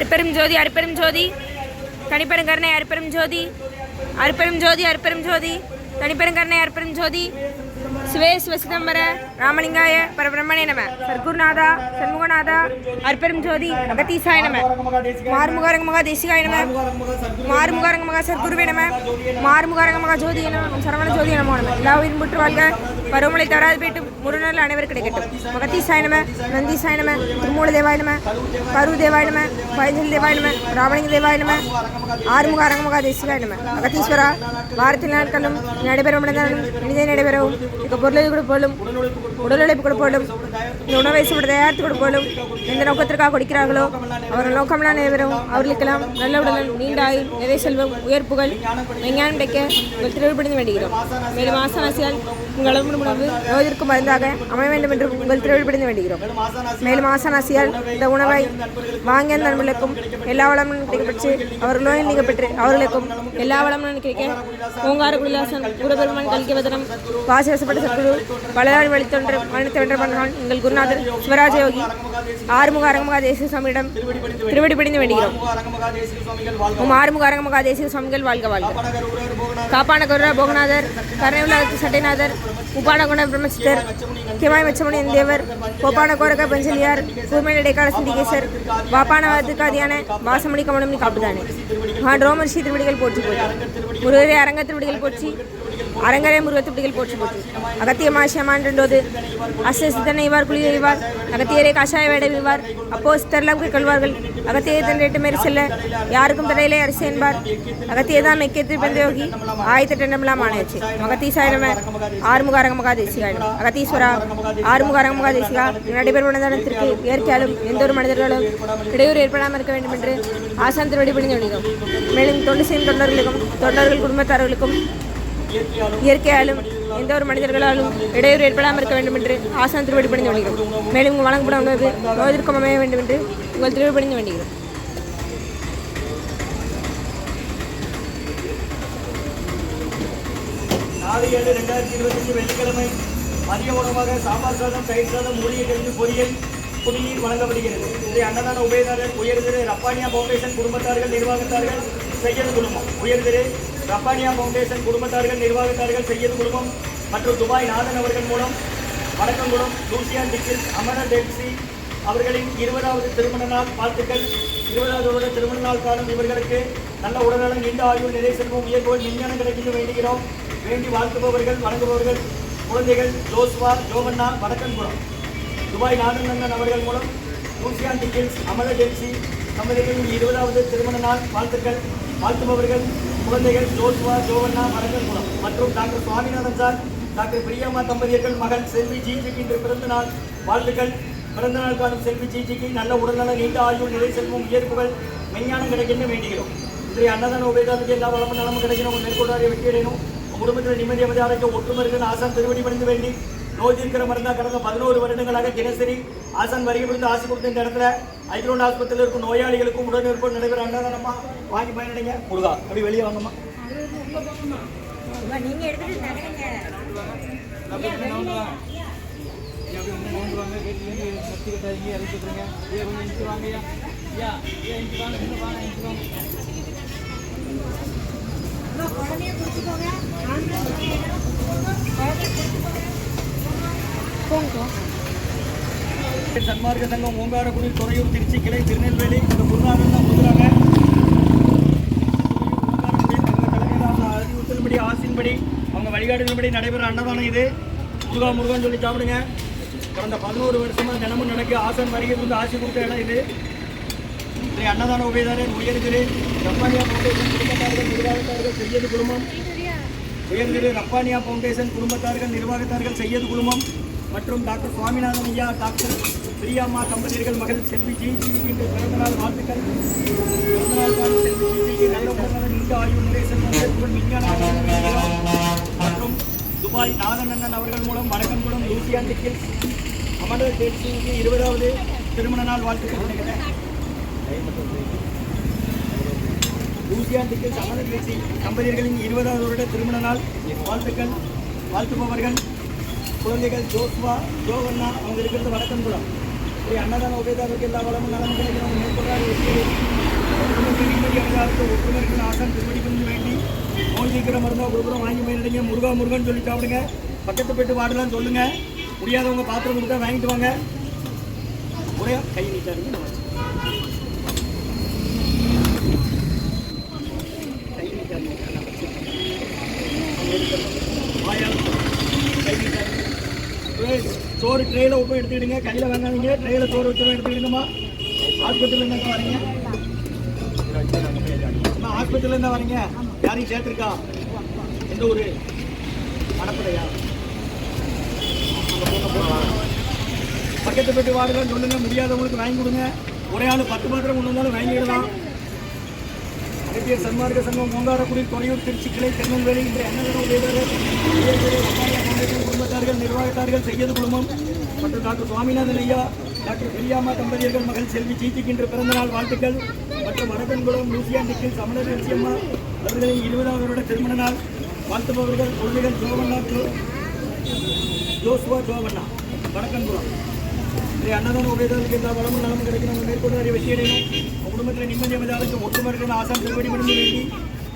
அருப்பெரும் ஜோதி அருப்பெரும் ஜோதி. தனிப்பெருங்கருணை அருப்பெரும் ஜோதி. அருப்பெரும் ஜோதி அருப்பெரும் ஜோதி. தனிப்பெருங்கருணை அருப்பெரும் ஜோதி. சிவே சிவசிதம்பர ராமலிங்காய பரபிரமணே நம. சர்க்குருநாதா சண்முகநாதா அருப்பெரும் ஜோதி அகத்தீசாய நம. மாறுமுகாரங்க மகா தேசிகாய நம. மாறுமுகாரங்க மகா சர்க்குருவே நம. மாறுமுகாரங்க மகா ஜோதி நம சரவண ஜோதி நமோ நம. எல்லா உயிரும் முற்று வாழ்க. பருவமழை தவறாது போயிட்டு முருநாள் அனைவர் கிடைக்கட்டும். மகத்தீசாய நம நந்திசாய நம திருமூல தேவாய நம பரு தேவாய நம பைஞ்சல் தேவாய நம ராமலிங்க தேவாய நம ஆறுமுக அரங்கமுக தேசிகாய நம. அகத்தீஸ்வரா வாரத்தில் நாட்களும் நடைபெறும் இனிதே நடைபெறவும். இக்க பொருளை கொடுப்போலும் உடல் உழைப்பு கொடுப்போலும் இந்த உணவை சுவட தயாரித்து கொடுப்போலும் எந்த நோக்கத்திற்காக கொடுக்கிறார்களோ அவர்கள் நோக்கம்லாம் நிறைவேறும் அவர்களுக்கெல்லாம் நல்ல உடல் நீண்ட ஆயுள் நிறை செல்வம் உயர் புகழ் விஞ்ஞானம் கிடைக்க உங்கள் திருவிழிப்படைந்து வேண்டுகிறோம். மேலும் ஆசனாசியால் உங்கள் அளவு உணவு நோயிற்கு மருந்தாக அமைய வேண்டும் என்று உங்கள் திருவிழிப்படைந்து வேண்டுகிறோம். மேலும் ஆசனாசியால் இந்த உணவை வாங்கிய நண்பர்களுக்கும் எல்லா வளமும் கிடைக்கப்பெற்று அவர்கள் நோயில் நீக்கப்பட்டு அவர்களுக்கும் எல்லா வளமும் கிடைக்க ஓங்கார குடிலாசன் குருபெருமான் கல்கி வதனம் வாசி வசப்பட்டு குரு பலராடி வழித்தொன்று மரணத்தை வென்ற எங்கள் குருநாதர் சிவராஜ யோகி ஆறுமுக அரங்கமகா தேசிய சுவாமியிடம் திருவடி பிடிந்து வேண்டுகிறோம். உம் ஆறுமுக அரங்கமகா தேசிய சுவாமிகள் வாழ்க வாழ்க. காப்பான கருரா போகநாதர் கருணையுலகத்து சட்டைநாதர் உப்பான குண பிரம்மசித்தர் கிமாய் மெச்சமணி தேவர் கோப்பான கோரக பஞ்சலியார் கூர்மையில் இடைக்கால சிந்திகேசர் வாப்பான வாத்துக்காதியான வாசமணி கமனமணி காப்புதானே. மகான் ஸ்ரீ திருவடிகள் போற்றி போச்சு முருகரே அரங்க திருவடிகள் போச்சு அரங்கரே முருக திருவடிகள் போற்றி போச்சு அகத்திய மாசியமான் ரெண்டோது. அசித்தனை இவார் குளிர் இவார் அகத்தியரே காஷாய வேடை விவார் அப்போ சித்தர்லாம் கொள்வார்கள் அகத்தியை தன் எட்டு மேறி செல்ல யாருக்கும் தடையிலே அரிசி என்பார். அகத்தியதான் தான் மெக்கேத்து பெந்தயோகி ஆயிரத்தி டெண்டம்லாம் ஆணையச்சு. மகத்தீசாய ஆறுமுக அரங்கமகா தேசிகாய அகத்தீஸ்வரா ஆறுமுக அரங்கமகா தேசிகா நடைபெறும் மனிதனத்திற்கு இயற்கையாலும் எந்த ஒரு மனிதர்களும் இடையூறு ஏற்படாமல் இருக்க வேண்டும் என்று ஆசான் திருவடி பணிந்து வணிகம் மேலும் தொண்டு செய்யும் தொண்டர்களுக்கும் தொண்டர்கள் குடும்பத்தார்களுக்கும் இயற்கையாலும் எந்த ஒரு மனிதர்களாலும் இடையூறு ஏற்படாமல் இருக்க வேண்டும் என்று ஆசான் திருவடி பணிந்து வருகிறோம் மேலும் உங்கள் வழங்கப்பட உணவு நோய்திற்கும் அமைய வேண்டும் என்று உங்கள் திருவடி பணிந்து வேண்டுகிறோம் நாலு ஏழு ரெண்டாயிரத்தி இருபத்தஞ்சு வெள்ளிக்கிழமை மதிய உணவாக சாம்பார் சாதம் தயிர் சாதம் மூலிகை கழிந்து பொரியல் குடிநீர் வழங்கப்படுகிறது. இதை அன்னதான உபயதாரர் உயர்திரு ரப்பானியா ஃபவுண்டேஷன் குடும்பத்தார்கள் நிர்வாகத்தார்கள் செய்யது குழுமம். உயர்திரு ரப்பானியா ஃபவுண்டேஷன் குடும்பத்தார்கள் நிர்வாகத்தார்கள் செய்யது குழுமம். மற்றும் துபாய் நாதன் அவர்கள் மூலம் வணக்கங்குளம் லூசியான் டிக்கில் அமரர் டெல்சி அவர்களின் இருபதாவது திருமண நாள் வாழ்த்துக்கள். இருபதாவது வருட திருமண நாள் காலம் இவர்களுக்கு நல்ல உடல்நலம் நீண்ட ஆயுள் நிலை செல்வம் உயர்வோல் விஞ்ஞானம் கிடைக்கின்ற வேண்டுகிறோம். வேண்டி வாழ்த்துபவர்கள் வணங்குபவர்கள் குழந்தைகள் Joshua Jovanna Vadakkankulam Dubai Nathanandan அவர்கள் மூலம் லூசியான் டிக்கில்ஸ் அமல டெல்சி தம்பதிகளின் இருபதாவது திருமண நாள் வாழ்த்துக்கள். வாழ்த்துபவர்கள் குழந்தைகள் ஜோஸ்வா ஜோவண்ணா மூலம். மற்றும் doctor Swaminathan sir doctor Priyamma தம்பதியர்கள் மகள் செல்வி ஜிஜிக்கு இன்று பிறந்த நாள். வாழ்த்துக்கள். பிறந்த நாள் காணும் செல்வி ஜிஜிக்கு நல்ல உடல்நல நீண்ட ஆயுள் நிலை செல்வம் உயர்ப்புகள் மெஞ்ஞானம் கிடைக்கின்ற வேண்டுகிறோம். இன்றைய அன்னதான உபயோகத்துக்கு எல்லா வளமும் நலமும் கிடைக்கணும். உங்கள் வெற்றியடையணும். குடும்பத்தில் நிம்மதி அமைதி அமைதியாக ஒற்றுமர்கள் ஆசான் திருவடி பணிந்து வேண்டி நோய் தீர்க்கிற மருந்தா கடந்த பதினோரு வருடங்களாக தினசரி ஆசான் வருகை புரிந்து ஆசை கொடுத்த இந்த இடத்துல ஐக்ரோன் ஆஸ்பத்திரியில் இருக்கும் நோயாளிகளுக்கும் உடனிருப்போம் நடைபெற அன்னதானம்மா வாங்கி பயனடைங்க. முருகா அப்படி வெளியே வாங்கம்மா. சன்மார்க்க சங்கம் ஓங்காரக்குடி துறையூர் திருச்சி கிளை திருநெல்வேலி இந்த குருநாதன் தான் முதலாக அறிவுறுத்தல்படி ஆசின்படி அவங்க வழிகாட்டுதல்படி நடைபெற அன்னதானம் இது. முருகா முருகன் சொல்லி சாப்பிடுங்க. கடந்த பதினோரு வருஷமா தினமும் நடக்க ஆசன் வருகை வந்து ஆசி கொடுத்த இடம் இது. இன்றைய அன்னதான உபயதாரன் உயர்திரு ரப்பானியா ஃபவுண்டேஷன் குடும்பத்தார்கள் நிர்வாகத்தார்கள் செய்யது குடும்பம். உயர்திரு ரப்பானியா ஃபவுண்டேஷன் குடும்பத்தார்கள் நிர்வாகத்தார்கள் செய்யது குடும்பம். மற்றும் டாக்டர் சுவாமிநாதன் ஐயா டாக்டர் பிரியாமா தம்பதியர்கள் மகள் செல்வி ஜி ஜிக்கு பிறந்தநாள் வாழ்த்துக்கள். பிறந்தநாள் செல்வி நல்ல உடல்நல நீண்ட ஆய்வு நிலை செல்வம் விஞ்ஞான மற்றும் துபாய் நாதநந்தன் அவர்கள் மூலம் வடக்கன்குளம் லூசியான் டிக்கில் அமரர் தேசிக்கு இருபதாவது திருமண நாள் வாழ்த்துக்கள் நினைக்கிறேன் லூசியான் டிக்கில் அமரர் தேர்ச்சி தம்பதியர்களின் இருபதாவது வருட திருமண நாள் வாழ்த்துக்கள். வாழ்த்துபவர்கள் குழந்தைகள் ஜோஸ்வா ஜோவண்ணா அவங்க இருக்கிறது வடக்கன்குளம் இப்படி அன்னதான உபயதாருக்கு எல்லா வளமும் நலமும் கிடைக்கணும் பெரிய உபயதாரத்தை ஒற்றுமை ஆசன் திருவடி கொஞ்சம் வேண்டி நோய் தீக்கிற மருந்தா கொடுக்குறோம் வாங்கி போயிருந்தீங்க முருகா முருகன் சொல்லி சாப்பிடுங்க. பக்கத்து போயிட்டு வாடலாம் சொல்லுங்க. முடியாதவங்க பாத்திரம் கொடுத்தா வாங்கிட்டு வாங்க. ஒரே கை நீட்டாருங்க நான் வச்சுக்கிறேன். கை நீட்டாருங்க சோறு ட்ரெயில உப்பு எடுத்துக்கிடுங்க. கையில் வாங்காதீங்க. ட்ரெயில சோறு வச்சு எடுத்துக்கிடுங்கம்மா. ஆஸ்பத்திரியில் இருந்தா வரீங்க. அம்மா ஆஸ்பத்திரியில் இருந்தா வரீங்க. யாரையும் சேர்த்துருக்கா? எந்த ஊர்? மணப்படையா பக்கத்து பெட்டு வாடலாம் சொல்லுங்க. முடியாதவங்களுக்கு வாங்கி கொடுங்க. ஒரே ஆள் பத்து பாத்திரம் கொண்டு வந்தாலும் வாங்கிடலாம். அகத்திய சன்மார்க்க சங்கம் ஓங்காரக்குடி துறையூர் திருச்சி கிளை திருநெல்வேலி இன்று அன்னதான உதவியாளர் உயர்திரு குடும்பத்தார்கள் நிர்வாகத்தார்கள் செய்யது குழுமம் மற்றும் டாக்டர் சுவாமிநாதன் ஐயா டாக்டர் பெரியாமா தம்பதியர்கள் மகள் செல்வி சீச்சிக்கு பிறந்தநாள் வாழ்த்துக்கள். மற்றும் வடக்கன்குளம் லூசியா நிக்கில் சமணர் நிச்சயம்மா அவர்களின் இருபதாவது வருட திருமண நாள். வாழ்த்துபவர்கள் கொள்கைகள் Joanna Jo Joshua Joanna. Vadakkankulam இன்றைய அன்னதான உபயோகத்துக்கு எல்லா வளமும் நலமும் கிடைக்கணும் நம்ம மேற்கொண்டு அறிய வெற்றி உங்கள் குடும்பத்தில் நிம்மதி அமைதாளுக்கு ஆசான் திருவடி விடுந்து வேண்டி.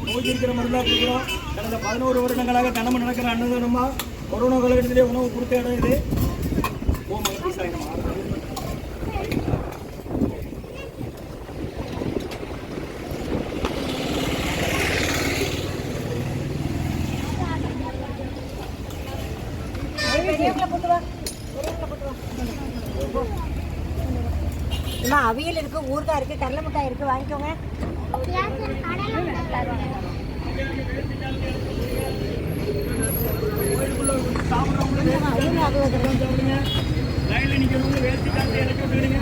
நோய் இருக்கிற மருந்தாக இருக்கிறோம் கடந்த பதினோரு வருடங்களாக தினமும் நடக்கிற அன்னதானமாக கொரோனா காலகட்டத்திலே உணவு கொடுத்த இடம் இது. ஓம் அகத்தீசாயனமா அம்மா அவியல் இருக்கு ஊறுகாய் இருக்கு கடலை மிட்டாய் இருக்கு வாங்கிக்கோங்க. சாப்பிட்றவங்க அவியல் அது சாப்பிடுங்க லைனில் நிற்கிறவங்க வேஸ்ட்டு காசு எனக்கு விட்டுடுங்க